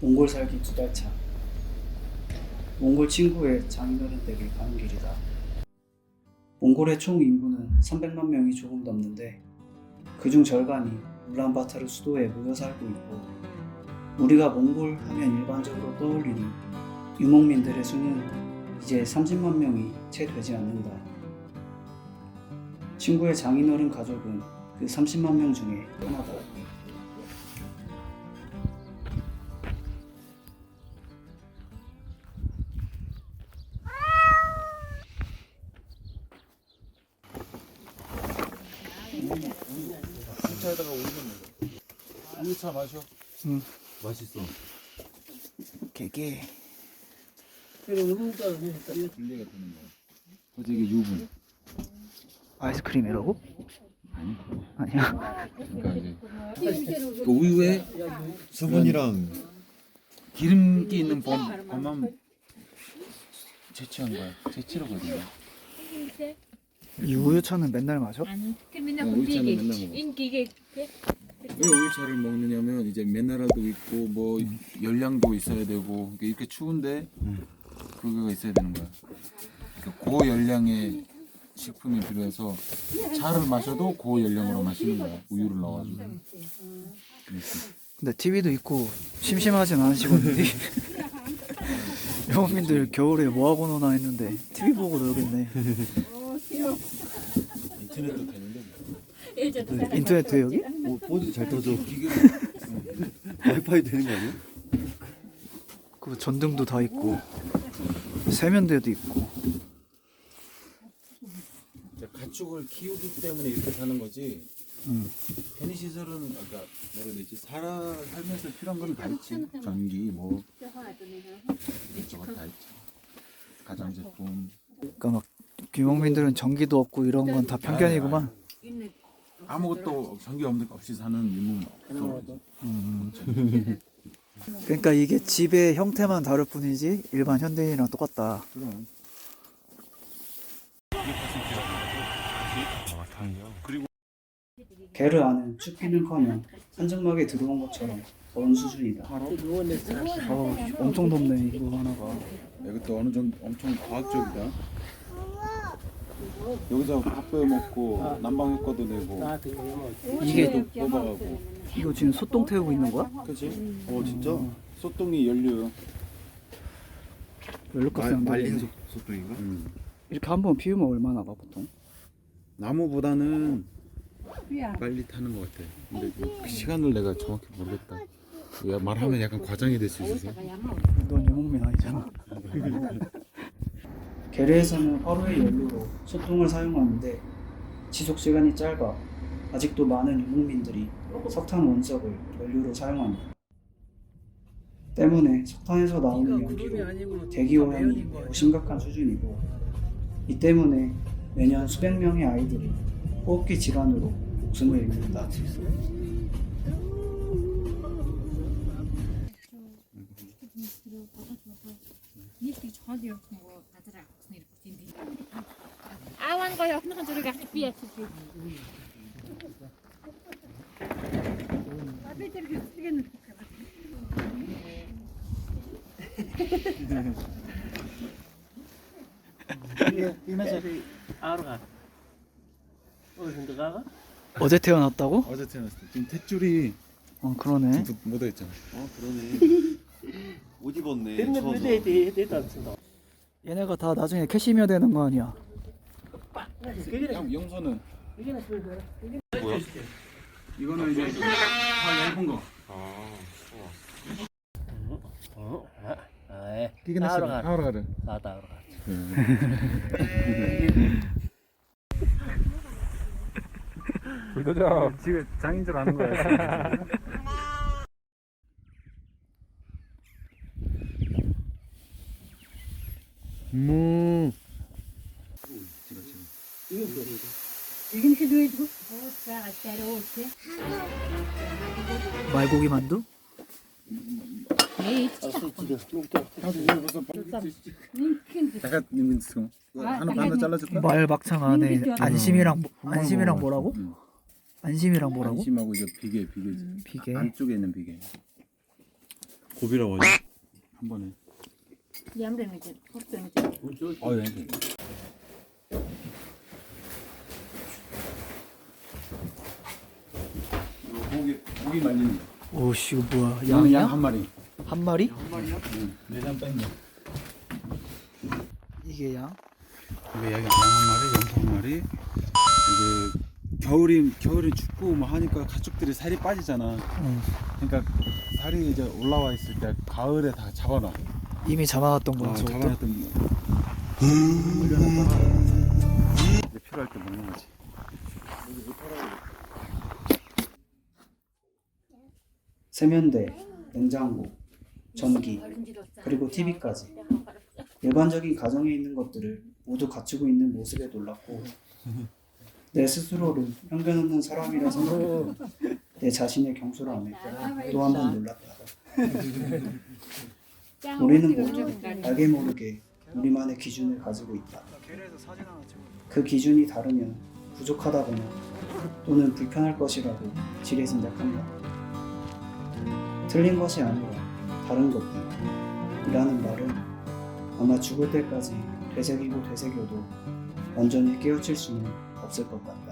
몽골 살기 두 달 차. 몽골 친구의 장인어른 댁에 가는 길이다. 몽골의 총 인구는 300만 명이 조금 넘는데 그중 절반이 울란바타르 수도에 모여 살고 있고 우리가 몽골 하면 일반적으로 떠올리는 유목민들의 수는 이제 30만 명이 채 되지 않는다. 친구의 장인어른 가족은 그 30만 명 중에 하나다. 차에다가 올리면 돼. 우유차 마셔. 응. 맛있어. 개개. 분리가 되는 거야. 어제 이게 유분. 아이스크림이라고? 아니야. 그러니까 이제 그 우유에 수분이랑 기름기 있는 범, 범만 채취한 거야. 채취로거든요. 이 우유차는 맨날 마셔? 아니, 그 맨날 어, 그 우유차는 이게 맨날 먹어. 인기게 왜 우유차를 먹느냐면 이제 미네랄도 있고 뭐 열량도 있어야 되고 이게 이렇게 추운데 그거가 있어야 되는 거야. 그러니까 고열량의 식품이 필요해서 차를 마셔도 고열량으로 마시는 거야. 우유를 넣어가지고. 근데 TV도 있고 심심하진 않으시겠는데? 영국민들 겨울에 뭐 하고 노나 했는데 TV 보고 놀겠네. 인터넷도 되는데 뭐. 인터넷 돼 여기? 뭐 보드 잘 터져. 기계로 와이파이 되는 거 아니야? 그 전등도 다 있고 세면대도 있고 가축을 키우기 때문에 이렇게 사는 거지. 음. 편의 시설은 아까 뭐라 되지? 살아 살면서 필요한 건 다 있지. 전기 뭐 이것저것 다 있지. 가전제품 그러니까 막 유목민들은 전기도 없고 이런 건 다 편견이구만. 아무것도 전기 없는 없이 사는 없어. 그러니까 이게 집의 형태만 다를 뿐이지 일반 현대인이랑 똑같다. 그럼. 개를 안은 춥기는커녕 산증막에 들어온 것처럼 더운 수준이다. 어, 엄청 덥네 이거 하나가. 이것도 어느 정도 엄청 과학적이다. 여기서 밥 빼 먹고 난방 효과도 내고 이게 도 뽑아가고. 이거 지금 소똥 태우고 있는 거야? 그렇지? 어 진짜? 소똥이 연료. 웰로카스 말, 말린 소똥인가? 음. 이렇게 한 번 피우면 얼마나 가 보통? 나무보다는 빨리 타는 것 같아. 근데 그 시간을 내가 정확히 모르겠다. 야, 말하면 약간 과장이 될 수 있어서. 넌 유목민 아니잖아. 계례에서는 하루의 연료로 소통을 사용하는데 지속 시간이 짧아 아직도 많은 유목민들이 석탄 원석을 연료로 사용합니다. 때문에 석탄에서 나오는 연기로 대기 오염이 매우 심각한 수준이고 이 때문에 매년 수백 명의 아이들이 호흡기 질환으로 목숨을 잃는다. Bałan go jak na druga 어제 태어났다고? 어제 태어났을 지금 탯줄이 어 그러네. 못어 있잖아. 어 그러네. 옷 입었네. 옛날 얘네가 다 나중에 캐시미어 되는 거 아니야? 형 용서는 뭐야? 이거는 이제 다 얇은 거. 이게 따로 가. 하러 가래. 나다 알아. 불도저. 지금 장인 줄 아는 거야. 무. 말고기 만두? 내가 이거 지금 하나 반도 잘라줄까? 말 막창 안에 안심이랑 뭐- 안심이랑 뭐라고? 응. 안심이랑 뭐라고? 안심하고 이제 비계 비계지. 비계. 안쪽에 있는 비계. 고비라고 하지? 한 번에. 어, 네. 고기 말리는 거. 오씨 이거 뭐야? 양은 양한 마리. 한 마리? 내장 뺀 거. 이게 양? 이게 양한 마리, 염소 한 마리. 이게 겨울이 겨울이 춥고 뭐 하니까 가축들이 살이 빠지잖아. 응. 그러니까 살이 이제 올라와 있을 때 가을에 다 잡아놔. 이미 잡아놨던 어, 거야. 저것도? 잡아놨던 거. 올려놨다가 이제 필요할 때 먹는 거지. 세면대, 냉장고, 전기, 그리고 TV까지 일반적인 가정에 있는 것들을 모두 갖추고 있는 모습에 놀랐고 내 스스로를 편견 없는 사람이라 생각했고 내 자신의 경솔함에 또한 번 놀랐다. 우리는 모두 알게 모르게 우리만의 기준을 가지고 있다. 그 기준이 다르면 부족하다거나 또는 불편할 것이라고 지레 생각한다. 틀린 것이 아니라 다른 것들이라는 말은 아마 죽을 때까지 되새기고 되새겨도 완전히 깨우칠 수는 없을 것 같다.